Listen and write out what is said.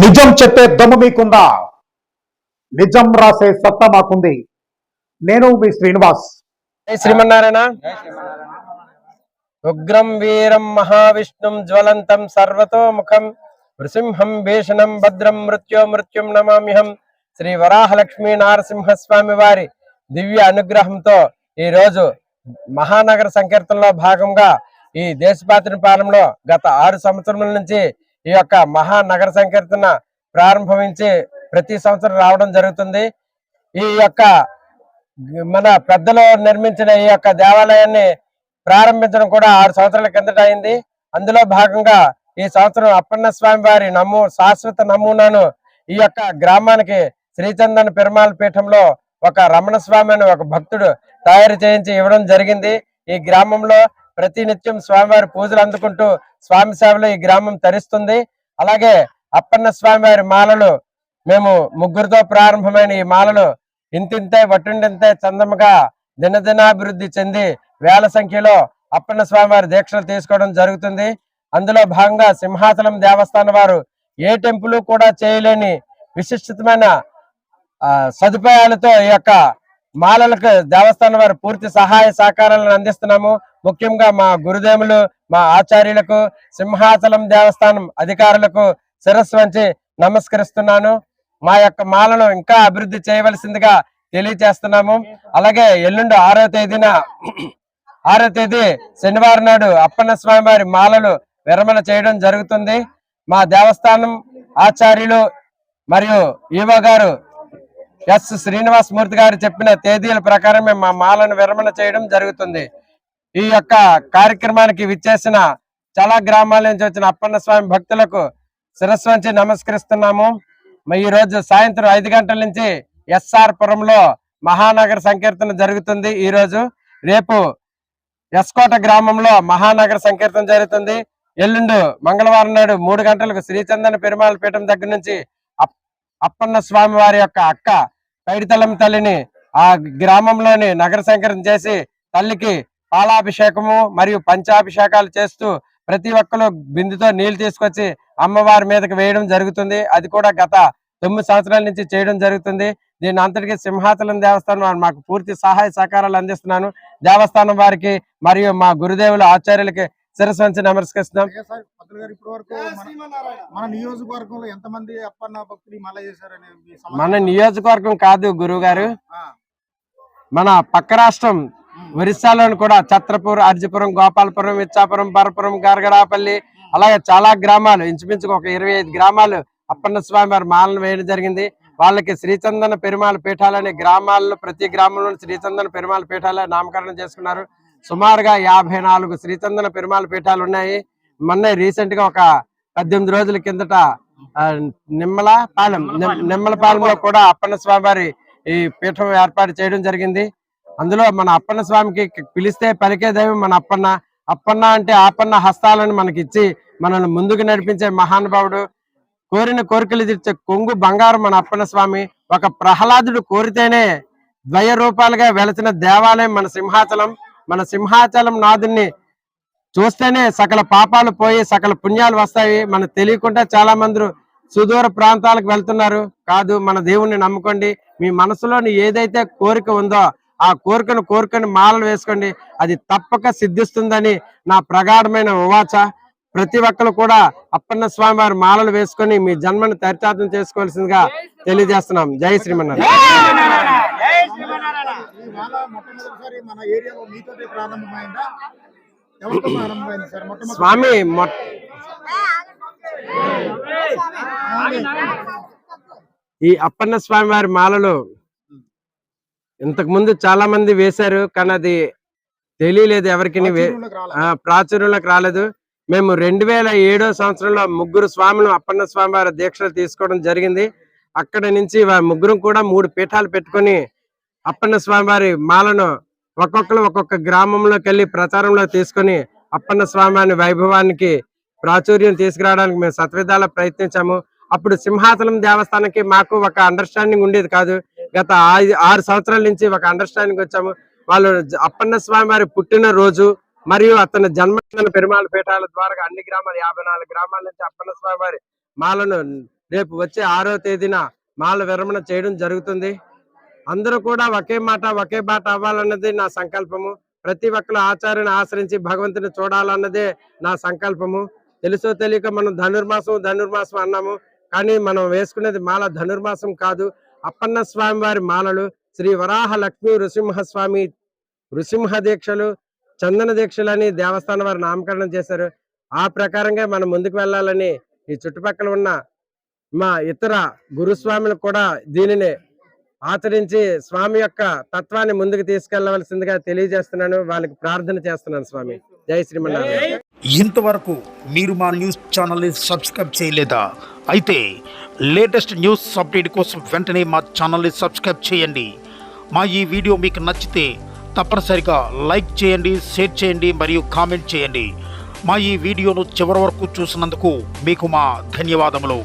నిజం చెప్పే దమ్ము మీకుందా? నిజం రాసే సత్తా మాకుంది. నేను మీ శ్రీనివాస్. శ్రీమన్నారాయణ. ఉగ్రం వీరం మహావిష్ణుం జ్వలంతం సర్వతోముఖం. నృసింహం భీషణం భద్రం మృత్యో మృత్యుం నమామ్యహం. శ్రీ వరాహలక్ష్మీ నారసింహస్వామి వారి దివ్య అనుగ్రహంతో ఈ రోజు మహానగర సంకీర్తనలో భాగంగా ఈ దేశపాత్రి పాలనలో గత ఆరు సంవత్సరముల నుంచి ఈ యొక్క మహానగర సంకీర్తన ప్రారంభించి ప్రతి సంవత్సరం రావడం జరుగుతుంది. ఈ యొక్క మన పెద్దలు నిర్మించిన ఈ యొక్క దేవాలయాన్ని ప్రారంభించడం కూడా ఆరు సంవత్సరాల కిందట అయింది. అందులో భాగంగా ఈ సంవత్సరం అప్పన్న స్వామి వారి నమూ శాశ్వత నమూనాను ఈ యొక్క గ్రామానికి శ్రీచందన పెరుమాళ్ పీఠంలో ఒక రమణ స్వామి అని ఒక భక్తుడు తయారు చేయించి ఇవ్వడం జరిగింది. ఈ గ్రామంలో ప్రతి నిత్యం స్వామివారి పూజలు అందుకుంటూ స్వామి సేవలో ఈ గ్రామం తరిస్తుంది. అలాగే అప్పన్న స్వామివారి మాలలు మేము ముగ్గురితో ప్రారంభమైన ఈ మాలలు ఇంతింతే వట్టుండింతే చందముగా దినదినాభివృద్ధి చెంది వేల సంఖ్యలో అప్పన్న స్వామివారి దీక్షలు తీసుకోవడం జరుగుతుంది. అందులో భాగంగా సింహాచలం దేవస్థానం వారు ఏ టెంపుల్ కూడా చేయలేని విశిష్టమైన సదుపాయాలతో ఈ యొక్క మాలలకు దేవస్థానం వారు పూర్తి సహాయ సహకారాలను అందిస్తున్నాము. ముఖ్యంగా మా గురుదేవులు మా ఆచార్యులకు సింహాచలం దేవస్థానం అధికారులకు శిరస్సు వంచి నమస్కరిస్తున్నాను. మా యొక్క మాలను ఇంకా అభివృద్ధి చేయవలసిందిగా తెలియజేస్తున్నాము. అలాగే ఎల్లుండి ఆరో తేదీన ఆరో తేదీ శనివారం నాడు అప్పన్న స్వామి వారి మాలలు విరమణ చేయడం జరుగుతుంది. మా దేవస్థానం ఆచార్యులు మరియు ఈవో గారు ఎస్ శ్రీనివాస్ మూర్తి గారు చెప్పిన తేదీల ప్రకారమే మా మాలను విరమణ చేయడం జరుగుతుంది. ఈ యొక్క కార్యక్రమానికి విచ్చేసిన చాలా గ్రామాల నుంచి వచ్చిన అప్పన్న స్వామి భక్తులకు శిరస్సు వంచి నమస్కరిస్తున్నాము. ఈ రోజు సాయంత్రం ఐదు గంటల నుంచి ఎస్ఆర్ పురంలో మహానగర సంకీర్తన జరుగుతుంది ఈ రోజు. రేపు ఎస్కోట గ్రామంలో మహానగర సంకీర్తన జరుగుతుంది. ఎల్లుండు మంగళవారం నాడు మూడు గంటలకు శ్రీచందన పెరుమాళ పీఠం దగ్గర నుంచి అప్- అప్పన్న స్వామి వారి యొక్క అక్క పైడితలం తల్లిని ఆ గ్రామంలోని నగర సంకీర్తన చేసి తల్లికి పాలాభిషేకము మరియు పంచాభిషేకాలు చేస్తూ ప్రతి ఒక్కరు బిందుతో నీళ్ళు తీసుకొచ్చి అమ్మవారి మీదకి వేయడం జరుగుతుంది. అది కూడా గత తొమ్మిది సంవత్సరాల నుంచి చేయడం జరుగుతుంది. దీని అంతటికీ సింహాచలం దేవస్థానం మాకు పూర్తి సహాయ సహకారాలు అందిస్తున్నాను. దేవస్థానం వారికి మరియు మా గురుదేవుల ఆచార్యులకి శిరస్సు వంచి నమస్కరిస్తున్నాం. వైఎస్ఆర్ పత్రులు గారు ఇప్పటి వరకు మన- మన నియోజకవర్గంలో ఎంతమంది అప్పన్న భక్తులు? మన నియోజకవర్గం కాదు గురువు గారు మన పక్క రాష్ట్రం ఒరిస్సాలోని కూడా ఛత్రపూర్ అర్జపురం గోపాలపురం ఇచ్చాపురం పరపురం గరగడాపల్లి అలాగే చాలా గ్రామాలు ఇంచుమించుకు ఒక ఇరవై ఐదు గ్రామాలు అప్పన్న స్వామి వారి మాలను వేయడం జరిగింది. వాళ్ళకి శ్రీచందన పెరుమాళ పీఠాలనే గ్రామాల్లో ప్రతి గ్రామంలో శ్రీచందన పెరుమాళ పీఠాలే నామకరణం చేసుకున్నారు. సుమారుగా యాభై నాలుగు శ్రీచందన పెరుమాళ పీఠాలు ఉన్నాయి. మొన్న రీసెంట్గా ఒక పద్దెనిమిది రోజుల కిందట ఆ, నిమ్మల పాలెం నిమ్- నిమ్మల పాలెంలో కూడా అప్పన్న స్వామి వారి ఈ పీఠం ఏర్పాటు చేయడం జరిగింది. అందులో మన అప్పన్న స్వామికి పిలిస్తే పలికే దైవం మన అప్పన్న. అప్పన్న అంటే ఆపన్న హస్తాలను మనకి ఇచ్చి మనల్ని ముందుకు నడిపించే మహానుభావుడు. కోరిన కోరికలు తీర్చే కొంగు బంగారం మన అప్పన్న స్వామి. ఒక ప్రహ్లాదుడు కోరితేనే ద్వయ రూపాలుగా వెలసిన దేవాలయం మన సింహాచలం. మన సింహాచలం నాదుని చూస్తేనే సకల పాపాలు పోయి సకల పుణ్యాలు వస్తాయి. మనకు తెలియకుండా చాలా మంది సుదూర ప్రాంతాలకు వెళ్తున్నారు. కాదు మన దేవుణ్ణి నమ్ముకోండి. మీ మనసులోని ఏదైతే కోరిక ఉందో ఆ కోరికను కోరికను మాలలు వేసుకోండి. అది తప్పక సిద్ధిస్తుందని నా ప్రగాఢమైన ఉవాచ. ప్రతి ఒక్కరు కూడా అప్పన్న స్వామి వారి మాలలు వేసుకొని మీ జన్మను చరితార్థం చేసుకోవాల్సిందిగా తెలియజేస్తున్నాం. జై శ్రీమన్నారాయణ. మొట్టమొదటిసారి మన ఏరియాలో మీతోటే ప్రారంభమైందా? ఎవరితో ప్రారంభమైంది సార్? మొట్టమొదటి స్వామి ఈ అప్పన్న స్వామి వారి మాలలు ఇంతకు ముందు చాలా మంది వేశారు కానీ అది తెలియలేదు ఎవరికి ప్రాచుర్యంలోకి రాలా? ప్రాచుర్యంలోకి రాలేదు. మేము రెండు వేల ఏడో సంవత్సరంలో ముగ్గురు స్వాములు అప్పన్న స్వామి వారి దీక్షలు తీసుకోవడం జరిగింది. అక్కడ నుంచి ముగ్గురు కూడా మూడు పీఠాలు పెట్టుకొని అప్పన్న స్వామి వారి మాలను ఒక్కొక్కరు ఒక్కొక్క గ్రామంలోకి వెళ్ళి ప్రచారంలో తీసుకొని అప్పన్న స్వామి వైభవానికి ప్రాచుర్యం తీసుకురావడానికి మేము సత్విధాల ప్రయత్నించాము. అప్పుడు సింహాచలం దేవస్థానానికి మాకు ఒక అండర్స్టాండింగ్ ఉండేది కాదు. గత ఆరు సంవత్సరాల నుంచి ఒక అండర్స్టాండింగ్ వచ్చాము. వాళ్ళు అప్పన్న స్వామి వారి పుట్టిన రోజు మరియు అతని జన్మదిన పెరుమాళ పీఠాల ద్వారా అన్ని గ్రామాలు యాభై నాలుగు గ్రామాల నుంచి అప్పన్న స్వామి వారి మాలను రేపు వచ్చే ఆరో తేదీన మాల విరమణ చేయడం జరుగుతుంది. అందరూ కూడా ఒకే మాట ఒకే బాట అవ్వాలన్నది నా సంకల్పము. ప్రతి ఒక్కరు ఆచార్యను ఆశ్రయించి భగవంతుని చూడాలన్నదే నా సంకల్పము. తెలుసో తెలియక మనం ధనుర్మాసం ధనుర్మాసం అన్నాము. కానీ మనం వేసుకునేది మాల ధనుర్మాసం కాదు. అప్పన్న స్వామి వారి మాలలు శ్రీ వరాహ లక్ష్మీ నృసింహస్వామి నృసింహ దీక్షలు చందన దీక్షలు అని దేవస్థానం వారు నామకరణం చేశారు. ఆ ప్రకారంగా మనం ముందుకు వెళ్ళాలని ఈ చుట్టుపక్కల ఉన్న మా ఇతర గురుస్వాములు కూడా దీనిని ఆచరించి స్వామి యొక్క తత్వాన్ని ముందుకు తీసుకెళ్ళవలసిందిగా తెలియజేస్తున్నాను. వాళ్ళకి ప్రార్థన చేస్తున్నాను స్వామి. జై శ్రీమన్నారాయణ. ఇంతవరకు మీరు మా న్యూస్ ఛానల్ని సబ్స్క్రైబ్ చేయలేదా? అయితే లేటెస్ట్ న్యూస్ అప్డేట్ కోసం వెంటనే మా ఛానల్ని సబ్స్క్రైబ్ చేయండి. మా ఈ వీడియో మీకు నచ్చితే తప్పనిసరిగా లైక్ చేయండి షేర్ చేయండి మరియు కామెంట్ చేయండి. మా ఈ వీడియోను చివరి వరకు చూసినందుకు మీకు మా ధన్యవాదములు.